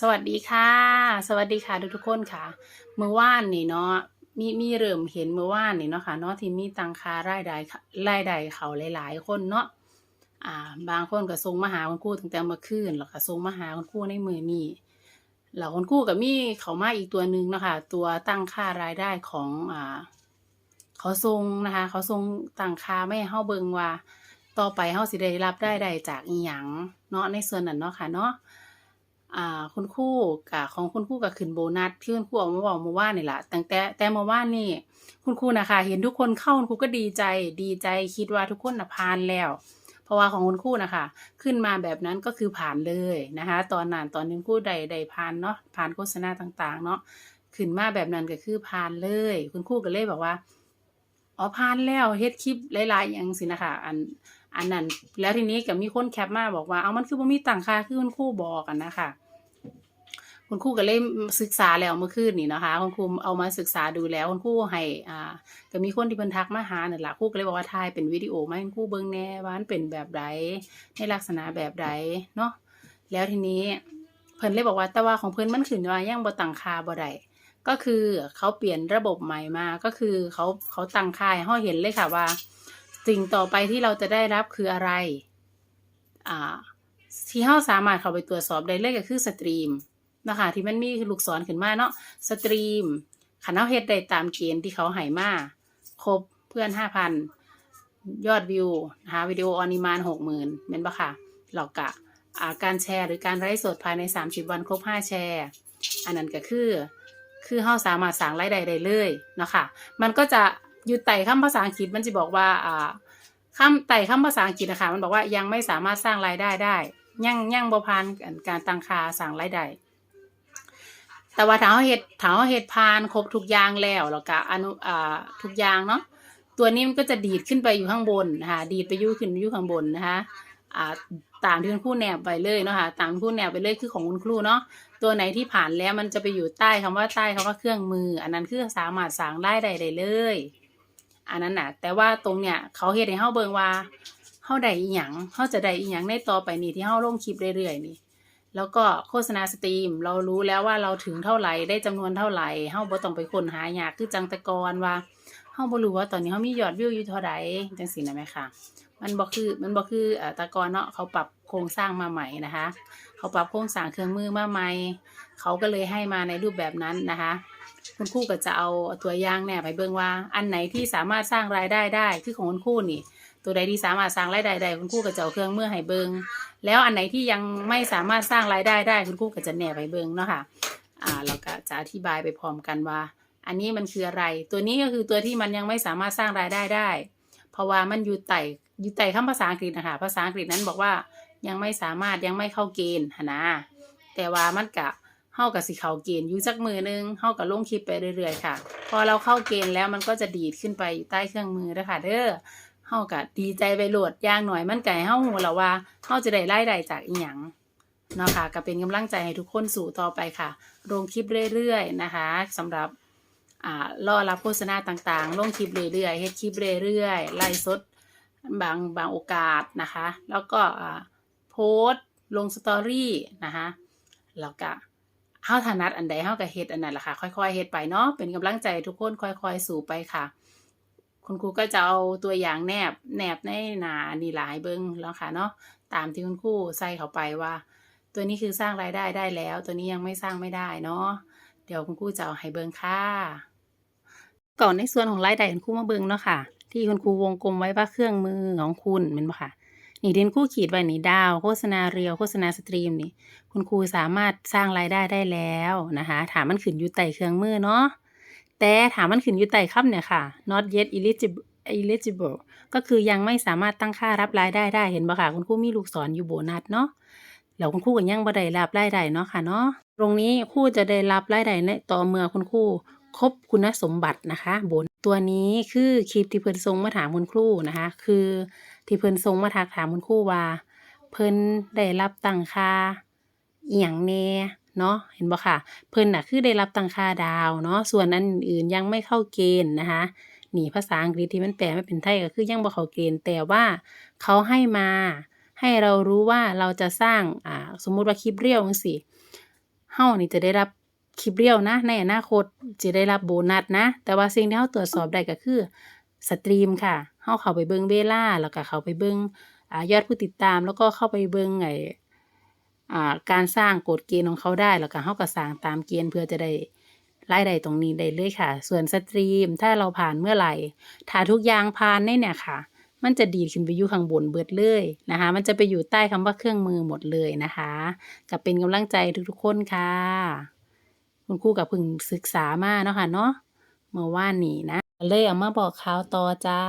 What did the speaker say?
สวัสดีค่ะ สวัสดีค่ะทุกทุกคนค่ะ เมื่อวานนี่เนาะมีมีเริ่มเห็นเมื่อวานนี่เนาะค่ะเนาะที่มีตังค่ารายได้รายได้เขาหลาย ๆ คนเนาะอ่า บางคนก็ส่งมาหาคุณครูตั้งแต่เมื่อคืนแล้วก็ส่งมาหาคุณครูในมือนี้แล้วคุณครูก็มีเขามาอีกตัวหนึ่งเนาะคะตัวตั้งค่ารายได้ของอ่าเขาส่งนะคะ เขาส่งตังค่าไม่ให้เฮาเบิงว่า ต่อไปเฮาสิได้รับได้ใดจากอีหยังเนาะในส่วนนั้นเนาะค่ะเนาะ อ่าคุณครูกับของคุณครูก็ขึ้นโบนัสที่คุณครูออกมาบอกเมื่านี่แหละตั้งแต่แต่เมื่านี่ คุณครูนะคะ เห็นทุกคนเข้าคุณครูก็ดีใจดีใจคิดว่าทุกคนน่ะผ่านแล้ว เพราะว่าของคุณครูนะคะ ขึ้นมาแบบนั้นก็คือผ่านเลยนะคะ ตอนนั้นตอนนี้คุณครูได้ได้ผ่านเนาะผ่านโฆษณาต่างๆ เนาะขึ้นมาแบบนั้นก็คือผ่านเลย คุณครูก็เลยบอกว่า อ๋อผ่านแล้วเฮ็ดคลิปหลายๆอย่างสินะคะอันอันนั้นแล้วทีนี้ก็มีคนแคปมาบอกว่าเอามันคือบ่มีต่างค่าคือคุณครูบอกกันนะคะคุณครูก็เลยศึกษาแล้วเมื่อคืนนี่นะคะ คุณครูเอามาศึกษาดูแล้วคุณครูให้อ่าก็มีคนที่เพิ่นทักมาหานั่นแหละครูก็เลยบอกว่าถ่ายเป็นวิดีโอมาให้คุณครูเบิ่งแน่ว่ามันเป็นแบบใดในลักษณะแบบใดเนาะแล้วทีนี้เพิ่นเลยบอกว่าแต่ว่าของเพิ่นมันขึ้นว่ายังบ่ตั้งค่าบ่ได้ ก็คือเขาเปลี่ยนระบบใหม่มาก็คือเขาเขาตั้งค่าให้เฮาเห็นเลยค่ะว่า สิ่งต่อไปที่เราจะได้รับคืออะไรอ่าที่เราสามารถเข้าไปตรวจสอบได้เลยก็คือสตรีมนะคะที่มันมีลูกศรขึ้นมาเนาะสตรีมขันเอาเฮ็ดได้ตามเกณฑ์ที่เขาให้มาครบเพื่อนห้าพันยอดวิวนะคะวิดีโอออนิมานหกหมื่นเม็นปะค่ะหลอกกะการแชร์หรือการไลฟ์สดภายในสามสิบวันครบห้าแชร์ อันนั้นก็คือ คือเราสามารถสั่งรายได้ได้เลยเนาะค่ะ มันก็จะอยู่ไต่คำภาษาอังกฤษมันจะบอกว่าอ่าคำไต่คำภาษาอังกฤษนะคะมันบอกว่ายังไม่สามารถสร้างรายได้ได้ยังยังบ่ผ่านการตั้งค่าสั่งรายได้แต่ว่าถ้าเราเฮ็ดถ้าเราเฮ็ดผ่านครบทุกอย่างแล้วแล้วก็อนุอ่าทุกอย่างเนาะตัวนี้มันก็จะดีดขึ้นไปอยู่ข้างบนนะคะดีดไปอยู่ขึ้นอยู่ข้างบนนะคะ อ่าตามที่คุณครูแนบไปเลยเนาะค่ะตามที่คุณครูแนบไปเลยคือของคุณครูเนาะตัวไหนที่ผ่านแล้วมันจะไปอยู่ใต้คำว่าใต้คำว่าเครื่องมือ อันนั้นคือสามารถสั่งได้ได้ได้เลย อันนั้นน่ะ แต่ว่าตรงเนี้ยเขาเฮ็ดให้เฮาเบิ่งว่าเฮาได้อีหยังเฮาจะได้อีหยังในต่อไปนี้ที่เฮาลงคลิปเรื่อยๆนี่แล้วก็โฆษณาสตรีม เรารู้แล้วว่าเราถึงเท่าไหร่ได้จำนวนเท่าไหร่เฮาบ่ต้องไปค้นหายากคือจังต่ก่อนว่าาบ่รู้ว่าตอนนี้เฮามียอดวิวอยู่เท่าใดจังซี่นะแม่ค่ะ มันบ่คือมันบ่คืออต่ก่อนเนาะเขาปรับโครงสร้างมาใหม่นะคะ เขาปรับโครงสร้างเครื่องมือมาใหม่ เขาก็เลยให้มาในรูปแบบนั้นนะคะ คุณครูก็จะเอาตัวอย่างเนี่ยไปเบิ่งว่าอันไหนที่สามารถสร้างรายได้ได้คือของคุณครูนี่ตัวใดที่สามารถสร้างรายได้ได้คุณครูก็จะเอาเครื่องมือให้เบิ่งแล้วอันไหนที่ยังไม่สามารถสร้างรายได้ได้คุณครูก็จะแนบไปเบิ่งเนาะค่ะอ่าเราก็จะอธิบายไปพร้อมกันว่า อันนี้มันคืออะไร ตัวนี้ก็คือตัวที่มันยังไม่สามารถสร้างรายได้ได้ เพราะว่ามันอยู่ไต่อยู่ไต่คำภาษาอังกฤษนะคะภาษาอังกฤษนั้นบอกว่ายังไม่สามารถยังไม่เข้าเกณฑ์นะแต่ว่ามันกะเฮากับสิเขาเกณฑ์อยู่สักมือนึงเฮากับลงคลิปไปเรื่อยๆค่ะ พอเราเข้าเกณฑ์แล้วมันก็จะดีดขึ้นไปอยู่ใต้เครื่องมือนะคะเด้อเฮาก็ดีใจไปโหลดย่างหน่อยมันไก่เฮาหูแล้วว่าเฮาจะได้รายได้จากอีหยังเนาะค่ะก็เป็นกำลังใจให้ทุกคนสู่ต่อไปค่ะลงคลิปเรื่อยๆนะคะสำหรับ อ่อรับโฆษณาต่างๆ ลงคลิปเรื่อยๆเฮ็ดคลิปเรื่อยๆไล่สดบางบางโอกาสนะคะ แล้วก็โพสต์ลงสตอรี่นะคะแล้วก็เฮาถนัดอันใดเฮาก็เฮ็ดอันนั้นแหละค่ะ ค่อยๆเฮ็ดไปเนาะเป็นกำลังใจทุกคนค่อยๆ สู่ไปค่ะ คุณครูก็จะเอาตัวอย่างแนบแนบในหนานี่ล่ะให้เบิ่งแล้วค่ะเนาะตามที่คุณครูใส่เข้าไปว่า ตัวนี้คือสร้างรายได้ได้แล้ว ตัวนี้ยังไม่สร้างไม่ได้เนาะเดี๋ยวคุณครูจะเอาให้เบิ่งค่ะ ก่อนในส่วนของรายได้คุณครูมาเบิ่งเนาะค่ะ ที่คุณครูวงกลมไว้ว่าเครื่องมือของคุณแม่นบ่ค่ะนี่ที่คุณครูขีดไว้นี่ดาว โฆษณาเรียวโฆษณาสตรีมนี่ คุณครูสามารถสร้างรายได้ได้แล้วนะคะ ถามมันขึ้นอยู่ใต้เครื่องมือเนาะแต่ถามมันขึ้นอยู่ใต้คำเนี่ยค่ะ not yet eligible eligible ก็คือยังไม่สามารถตั้งค่ารับรายได้ได้เห็นบ่ค่ะ คุณครูมีลูกศรอยู่โบนัสเนาะแล้วคุณครูก็ยังบ่ได้รับรายได้เนาะค่ะเนาะตรงนี้ครูจะได้รับรายได้ในต่อเมื่อคุณครู ครบคุณสมบัตินะคะบนตัวนี้คือคลิปที่เพิ่นส่งมาถามคุณครูนะคะ คือที่เพิ่นส่งมาทักถามคุณครูว่า เพิ่นได้รับตังค่าอียงแน่เนาะเห็นบ่ค่ะ เพิ่นน่ะคือได้รับตังค่าดาวเนาะส่วนอันอื่นยังไม่เข้าเกณฑ์นะคะนี่ภาษาอังกฤษที่มันแปลไมาเป็นไทยก็คือยังบ่เข้าเกณฑ์แต่ว่าเขาให้มาให้เรารู้ว่าเราจะสร้างอ่าสมมุติว่าคลิปเรียวจังซี่เฮานี่จะได้รับ คลิปเรียวนะ ในอนาคตจะได้รับโบนัสนะ แต่ว่าสิ่งที่เฮาตรวจสอบได้ก็คือสตรีมค่ะเฮาเข้าไปเบิ่งเวลาแล้วก็เข้าไปเบิ่งอยอดผู้ติดตาม แล้วก็เข้าไปเบิ่งไอการสร้างกฎเกณฑ์ของเขาได้แล้วก็เฮาก็สร้างตามเกณฑ์เพื่อจะได้รายได้ตรงนี้ได้เลยค่ะ ส่วนสตรีมถ้าเราผ่านเมื่อไหร่ถ้าทุกอย่างผ่านในเนี่ยค่ะ มันจะดีขึ้นไปอยู่ข้างบนเบิดเลยนะคะ มันจะไปอยู่ใต้คำว่าเครื่องมือหมดเลยนะคะก็เป็นกำลังใจทุกๆคนค่ะ คุณครูกับพึ่งศึกษามาเนาะค่ะเนาะเมื่อว่านนี้นะ เลยเอามาบอกข่าวต่อจ้า